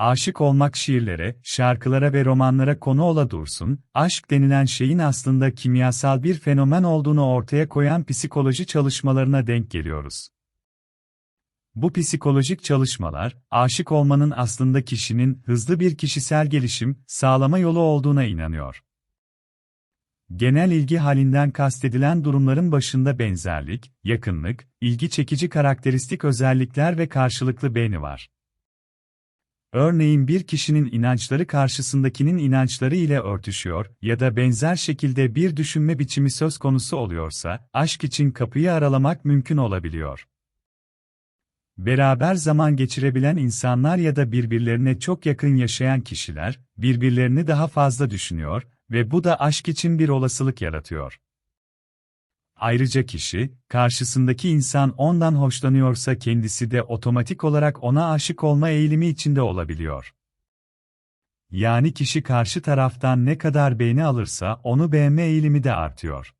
Aşık olmak şiirlere, şarkılara ve romanlara konu ola dursun, aşk denilen şeyin aslında kimyasal bir fenomen olduğunu ortaya koyan psikoloji çalışmalarına denk geliyoruz. Bu psikolojik çalışmalar, aşık olmanın aslında kişinin hızlı bir kişisel gelişim sağlama yolu olduğuna inanıyor. Genel ilgi halinden kastedilen durumların başında benzerlik, yakınlık, ilgi çekici karakteristik özellikler ve karşılıklı beğeni var. Örneğin bir kişinin inançları karşısındakinin inançları ile örtüşüyor ya da benzer şekilde bir düşünme biçimi söz konusu oluyorsa, aşk için kapıyı aralamak mümkün olabiliyor. Beraber zaman geçirebilen insanlar ya da birbirlerine çok yakın yaşayan kişiler, birbirlerini daha fazla düşünüyor ve bu da aşk için bir olasılık yaratıyor. Ayrıca kişi, karşısındaki insan ondan hoşlanıyorsa kendisi de otomatik olarak ona aşık olma eğilimi içinde olabiliyor. Yani kişi karşı taraftan ne kadar beğeni alırsa onu beğenme eğilimi de artıyor.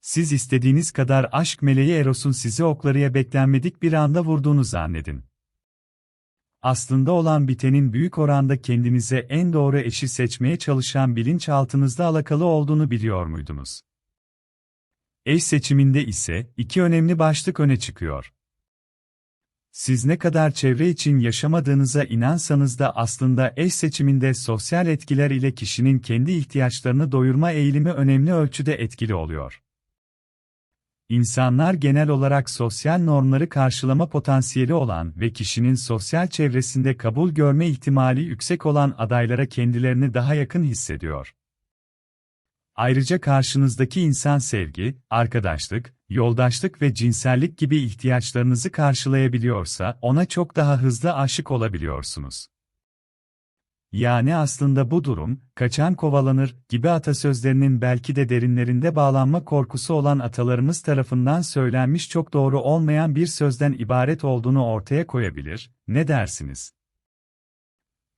Siz istediğiniz kadar aşk meleği Eros'un sizi oklarıya beklenmedik bir anda vurduğunu zannedin. Aslında olan bitenin büyük oranda kendinize en doğru eşi seçmeye çalışan bilinçaltınızda alakalı olduğunu biliyor muydunuz? Eş seçiminde ise iki önemli başlık öne çıkıyor. Siz ne kadar çevre için yaşamadığınıza inansanız da aslında eş seçiminde sosyal etkiler ile kişinin kendi ihtiyaçlarını doyurma eğilimi önemli ölçüde etkili oluyor. İnsanlar genel olarak sosyal normları karşılama potansiyeli olan ve kişinin sosyal çevresinde kabul görme ihtimali yüksek olan adaylara kendilerini daha yakın hissediyor. Ayrıca karşınızdaki insan sevgi, arkadaşlık, yoldaşlık ve cinsellik gibi ihtiyaçlarınızı karşılayabiliyorsa ona çok daha hızlı aşık olabiliyorsunuz. Yani aslında bu durum, kaçan kovalanır gibi atasözlerinin belki de derinlerinde bağlanma korkusu olan atalarımız tarafından söylenmiş çok doğru olmayan bir sözden ibaret olduğunu ortaya koyabilir, ne dersiniz?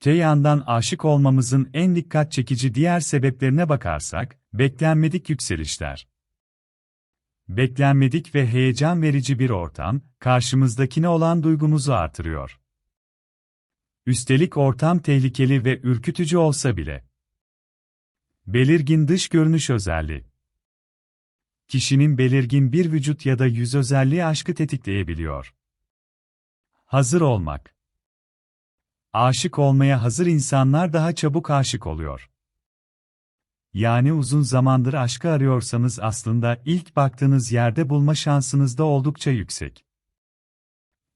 Te aşık olmamızın en dikkat çekici diğer sebeplerine bakarsak, beklenmedik yükselişler. Beklenmedik ve heyecan verici bir ortam, karşımızdakine olan duygumuzu artırıyor. Üstelik ortam tehlikeli ve ürkütücü olsa bile. Belirgin dış görünüş özelliği. Kişinin belirgin bir vücut ya da yüz özelliği aşkı tetikleyebiliyor. Hazır olmak. Aşık olmaya hazır insanlar daha çabuk aşık oluyor. Yani uzun zamandır aşkı arıyorsanız aslında ilk baktığınız yerde bulma şansınız da oldukça yüksek.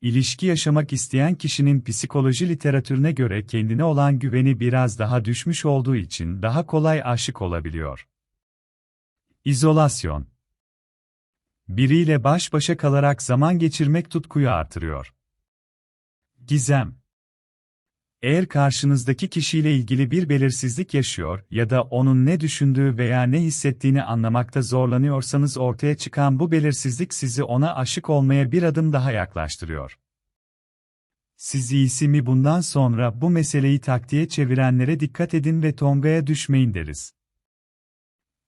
İlişki yaşamak isteyen kişinin psikoloji literatürüne göre kendine olan güveni biraz daha düşmüş olduğu için daha kolay aşık olabiliyor. İzolasyon Biriyle baş başa kalarak zaman geçirmek tutkuyu artırıyor. Gizem eğer karşınızdaki kişiyle ilgili bir belirsizlik yaşıyor ya da onun ne düşündüğü veya ne hissettiğini anlamakta zorlanıyorsanız ortaya çıkan bu belirsizlik sizi ona aşık olmaya bir adım daha yaklaştırıyor. Siz iyisi mi bundan sonra bu meseleyi taktiğe çevirenlere dikkat edin ve tongaya düşmeyin deriz.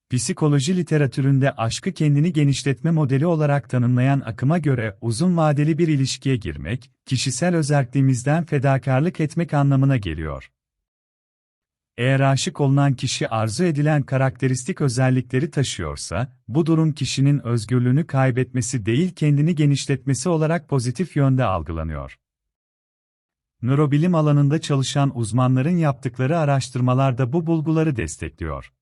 Psikoloji literatüründe aşkı kendini genişletme modeli olarak tanımlayan akıma göre uzun vadeli bir ilişkiye girmek, kişisel özelliğimizden fedakarlık etmek anlamına geliyor. Eğer aşık olunan kişi arzu edilen karakteristik özellikleri taşıyorsa, bu durum kişinin özgürlüğünü kaybetmesi değil kendini genişletmesi olarak pozitif yönde algılanıyor. Nörobilim alanında çalışan uzmanların yaptıkları araştırmalar da bu bulguları destekliyor.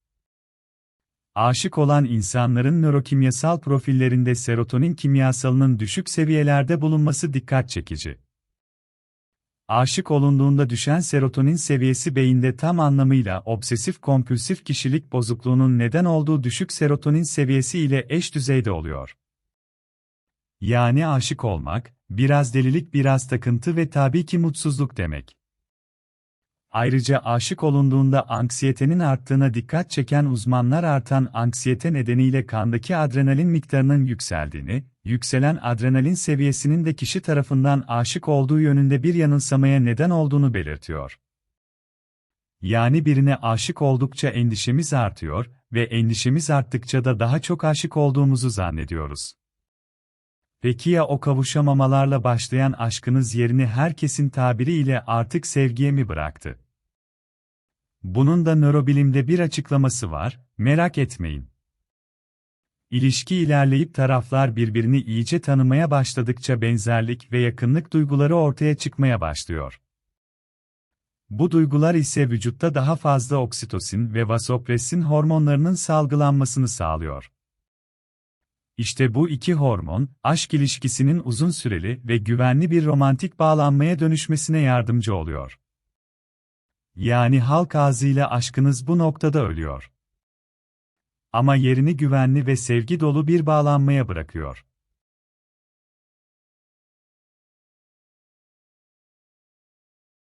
Aşık olan insanların nörokimyasal profillerinde serotonin kimyasalının düşük seviyelerde bulunması dikkat çekici. Aşık olunduğunda düşen serotonin seviyesi beyinde tam anlamıyla obsesif kompulsif kişilik bozukluğunun neden olduğu düşük serotonin seviyesi ile eş düzeyde oluyor. Yani aşık olmak, biraz delilik biraz takıntı ve tabii ki mutsuzluk demek. Ayrıca aşık olunduğunda anksiyetenin arttığına dikkat çeken uzmanlar artan anksiyete nedeniyle kandaki adrenalin miktarının yükseldiğini, yükselen adrenalin seviyesinin de kişi tarafından aşık olduğu yönünde bir yanılsamaya neden olduğunu belirtiyor. Yani birine aşık oldukça endişemiz artıyor ve endişemiz arttıkça da daha çok aşık olduğumuzu zannediyoruz. Peki ya o kavuşamamalarla başlayan aşkınız yerini herkesin tabiriyle artık sevgiye mi bıraktı? Bunun da nörobilimde bir açıklaması var, merak etmeyin. İlişki ilerleyip taraflar birbirini iyice tanımaya başladıkça benzerlik ve yakınlık duyguları ortaya çıkmaya başlıyor. Bu duygular ise vücutta daha fazla oksitosin ve vasopresin hormonlarının salgılanmasını sağlıyor. İşte bu iki hormon, aşk ilişkisinin uzun süreli ve güvenli bir romantik bağlanmaya dönüşmesine yardımcı oluyor. Yani halk ağzıyla aşkınız bu noktada ölüyor. Ama yerini güvenli ve sevgi dolu bir bağlanmaya bırakıyor.